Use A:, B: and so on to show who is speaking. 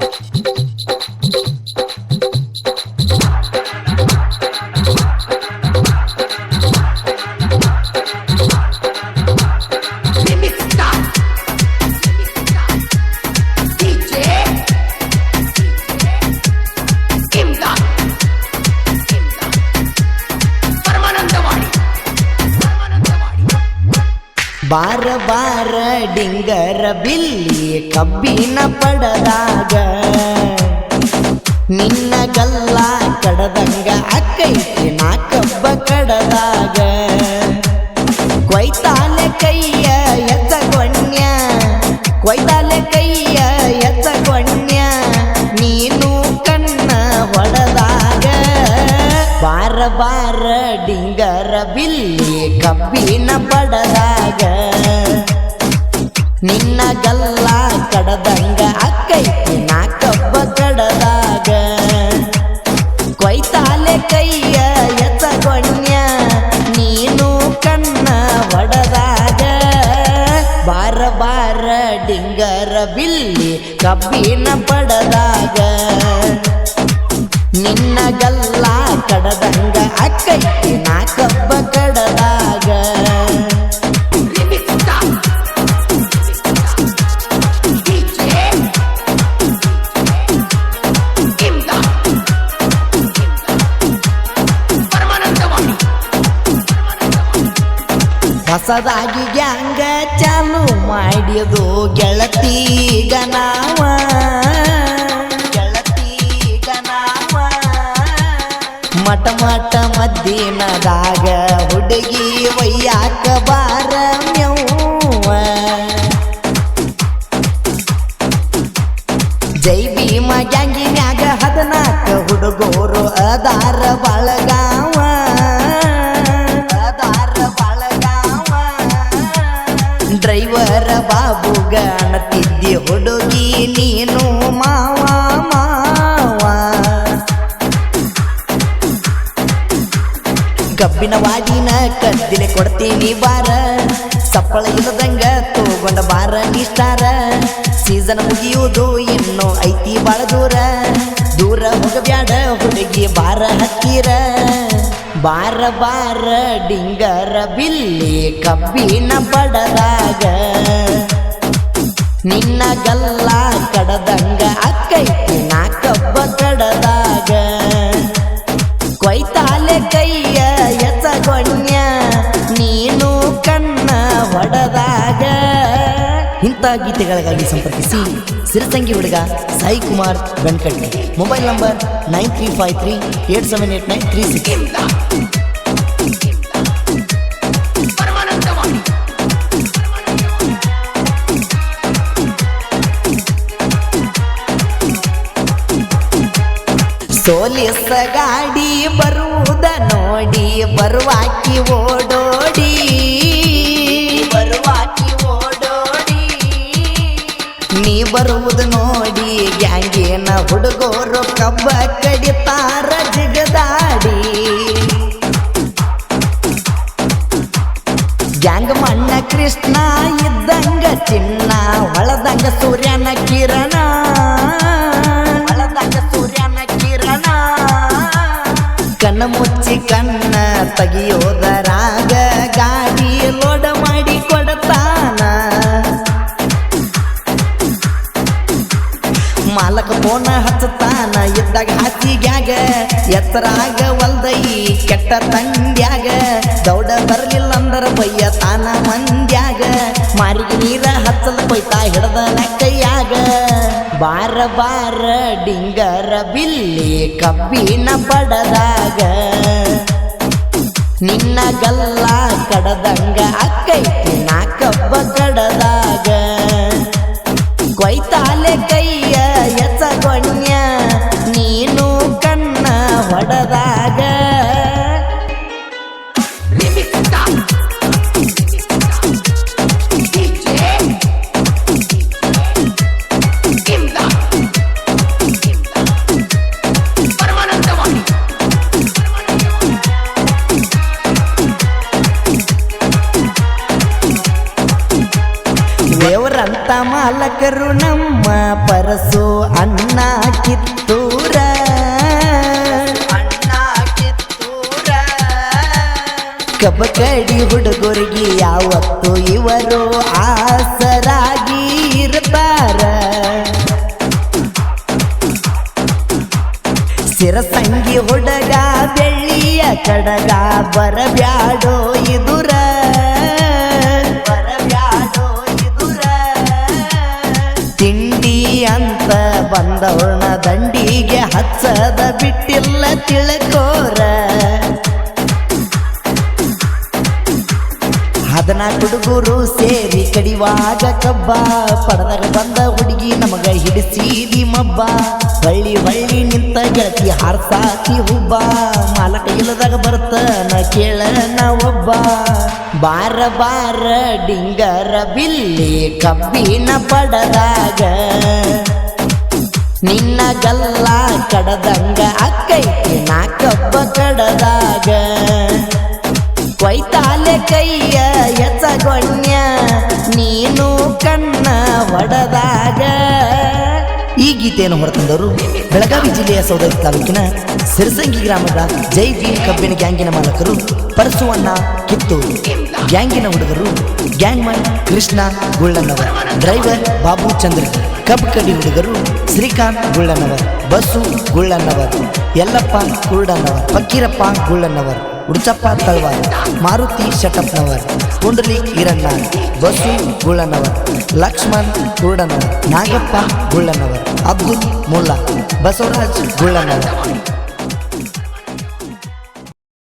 A: Thank you. ಬಾರ ಬಾರ ಡಿಂಗರ ಬಿಲ್ಲಿ ಕಬ್ಬಿನ ಪಡದಾಗ. ನಿನ್ನ ಗಲ್ಲ ಕಡದಂಗ ಅಕ್ಕೈತಿ ನಾ ಕಬ್ಬ ಕಡದಾಗ. ಬಾರ ಡಿಂಗರ ಬಿಲ್ಲಿ ಕಬ್ಬಿನ ಪಡದಾಗ ನಿನ್ನ ಗಲ್ಲ ಕಡದಂಗ ಅಕ್ಕೈತಿ ನಾ ಕಬ್ಬ ಕಡದಾಗ ಕೊಯ್ತಾಲೆ ಕೈಯ ಎತ್ತಗೊಣ್ಯ ನೀನು ಕಣ್ಣ ಒಡದಾಗ. ಬಾರ ಬಾರ ಡಿಂಗರ ಬಿಲ್ಲಿ ಕಬ್ಬಿನ ಪಡದಾಗ ಹೊಸದಾಗಿ ಗ್ಯಾಂಗ ಚಾಲು ಮಾಡಿದು ಗೆಳತೀಗ ನಾವ ಗೆಳತೀಗ ನಾವ ಮಟ ಮಟ ಮದ್ದಿನದಾಗ ಹುಡುಗಿ ಒಯ್ಯಾಕ ಬಾರ ಜೈ ಭೀಮ ಗ್ಯಾಂಗಿನ್ಯಾಗ ಹದನಾಕ ಹುಡುಗೋರು ಅದಾರ ಬಳಗಾವ ಡ್ರೈವರ ಬಾಬುಗ ಅನ್ನತಿದ್ದಿ ಹುಡುಗಿ ನೀನು ಮಾವ ಮಾವ. ಕಬ್ಬಿನ ವಾಡಿನ ಕದ್ದಿಲೆ ಕೊಡ್ತೀನಿ ಬಾರ. ಸಪ್ಪಳ ಇಲ್ಲದಂಗ ತೂಗೊಂಡ ಬಾರ ನಿಷ್ಠಾರ. ಸೀಸನ್ ಮುಗಿಯುವುದು ಇನ್ನು ಐತಿ ಬಾಳ ದೂರ. ದೂರ ಹೋಗಬ್ಯಾಡ ಹುಡುಗಿ ಬಾರ ಹತ್ತಿರ. ಬಾರ ಬಾರ ಡಿಂಗರ ಬಿಲ್ಲಿ ಕಬ್ಬಿನ ಬಡದಾಗ. ನಿನ್ನ ಗಲ್ಲ ಕಡದಂಗ ಅಕ್ಕೈತಿ ನಾ ಕಬ್ಬ ಇಂಥ ಗೀತೆಗಳಿಗಾಗಿ ಸಂಪರ್ಕಿಸಿ ಸಿರಸಂಗಿ ಹುಡುಗ Sai Kumar Benakatti mobile number nine three five three eight seven eight nine three six ಸೋಲಿಸ ಗಾಡಿ ಬರುವುದ ನೋಡಿ ಬರುವಾಕಿ ಓಡೋಡಿ ಬರುವಾಕಿ ಓಡೋಡಿ ನೀ ಬರುವುದು ನೋಡಿ, ಗ್ಯಾಂಗೇನ ಹುಡುಗೋರು ಕಬ್ಬ ಕಡಿತಾರ ಜಿಗದಾಡಿ. ಗ್ಯಾಂಗ್ ಮಣ್ಣ ಕೃಷ್ಣ ಇದ್ದಂಗ ಚಿನ್ನ, ಹೊಳದಂಗ ಸೂರ್ಯನ ಕಿರಣ. ಹೊಳದಂಗ ಸೂರ್ಯನ ಕಿರಣ. ಕಣ್ಣ ಮುಚ್ಚಿ ಕಣ್ಣ ತೆಗಿಯೋದರಾಗ ಇದ್ದಾಗ ಹಾಸಿಗ್ಯಾಗ ಎತ್ತರಾಗ ಒಲ್ದೈ ಕೆಟ್ಟ ತಂಡ್ಯಾಗ ದೌಡ ಬರಲಿಲ್ಲ ಅಂದರ ಬಯ್ಯ ತಾನ ಮಂದ್ಯಾಗ. ಮಾರಿಗೆ ನೀರ ಹಚ್ಚದ ಕೊಯ್ತಾ ಹಿಡ್ದ ಕೈಯಾಗ ಬಾರ ಬಾರ ಡಿಂಗರ ಬಿಲ್ಲಿ ಕಬ್ಬಿನ ಬಡದಾಗ. ನಿನ್ನ ಗಲ್ಲ ಕಡದಂಗ ಅಕ್ಕೈತಿ ನಾ ಕಬ್ಬ ಕಡದಾಗ ಸ್ವಂತ ಮಾಲಕರು ನಮ್ಮ ಪರಸು ಅನ್ನ ಕಿತ್ತೂರ. ಅಣ್ಣ ಕಿತ್ತೂರ. ಕಬಕಡಿ ಹುಡುಗರಿಗೆ ಯಾವತ್ತು ಇವರು ಆಸರಾಗಿ ಇರ್ತಾರ. ಸಿರಸಂಗಿ ಹುಡುಗ ಬೆಳ್ಳಿಯ ಕಡಗ ಬರಬ್ಯಾಡೋ ಇದುರ. ಬಂದವನ ದಂಡಿಗೆ ಹಚ್ಚದ ಬಿಟ್ಟಿಲ್ಲ ತಿಳ್ಕೋರ. ಅದನ್ನ ಹುಡುಗರು ಸೇರಿ ಕಡಿವಾಗ ಕಬ್ಬ. ಪಡದಾಗ ಬಂದ ಹುಡುಗಿ ನಮಗ ಹಿಡಿಸಿದಿ ಮಬ್ಬ. ಹಳ್ಳಿ ಹಳ್ಳಿ ನಿಂತ ಗೆಳತಿ ಹಾರ್ಸಾತಿ ಹುಬ್ಬ. ಮಾಲಕ ಇಲ್ಲದಾಗ ನ ಕೇಳ ಒಬ್ಬ. ಬಾರ ಬಾರ ಡಿಂಗರ ಬಿಲ್ಲಿ ಕಬ್ಬಿನ ಪಡದಾಗ. ನಿನ್ನ ಗಲ್ಲ ಕಡದಂಗ ಅಕ್ಕೈತಿ ನಾ ಕಬ್ಬ ಕಡದಾಗ. ಕೊಯ್ತಾಲೆ ಕೈಯ ಎಸಗೊಣ್ಯ ನೀನು ಕಣ್ಣ ಈ ಗೀತೆಯನ್ನು ಹೊರತಂದವರು ಬೆಳಗಾವಿ ಜಿಲ್ಲೆಯ ಸೌದತ್ತಿ ತಾಲೂಕಿನ ಸಿರಸಂಗಿ ಗ್ರಾಮದ ಜೈ ಭೀಮ್ ಕಬ್ಬಿನ ಗ್ಯಾಂಗಿನ ಮಾಲಕರು ಪರಸುವಣ್ಣ ಕಿತ್ತೂರು. ಗ್ಯಾಂಗಿನ ಹುಡುಗರು ಗ್ಯಾಂಗ್ಮನ್ ಕೃಷ್ಣ ಗುಳ್ಳನವರ್ ಡ್ರೈವರ್ ಬಾಬು ಚಂದ್ರ, ಕಬ್ ಕಡಿ ಹುಡುಗರು ಶ್ರೀಕಾಂತ್ ಗುಳ್ಳನವರ್ ಬಸ್ಸು ಗುಳ್ಳನವರ್ ಯಲ್ಲಪ್ಪ ಗುಳ್ಳನವರ್ ಫಕ್ಕೀರಪ್ಪ ಗುಳ್ಳನ್ನವರ್ ಉಡ್ಚಪ್ಪ ತಳ್ವಾರ್, ಮಾರುತಿ ಶಟಪ್ನವರ್ ಪುಂಡಲಿ ಈರಣ್ಣ ಬಸು ಗುಳ್ಳನವರ್ ಲಕ್ಷ್ಮಣ್ ಕುರುಡನವರ್, ನಾಗಪ್ಪ ಗುಳ್ಳನವರ್, ಅಬ್ದುಲ್ ಮುಲ್ಲಾ, ಬಸವರಾಜ್ ಗುಳ್ಳನವರ್.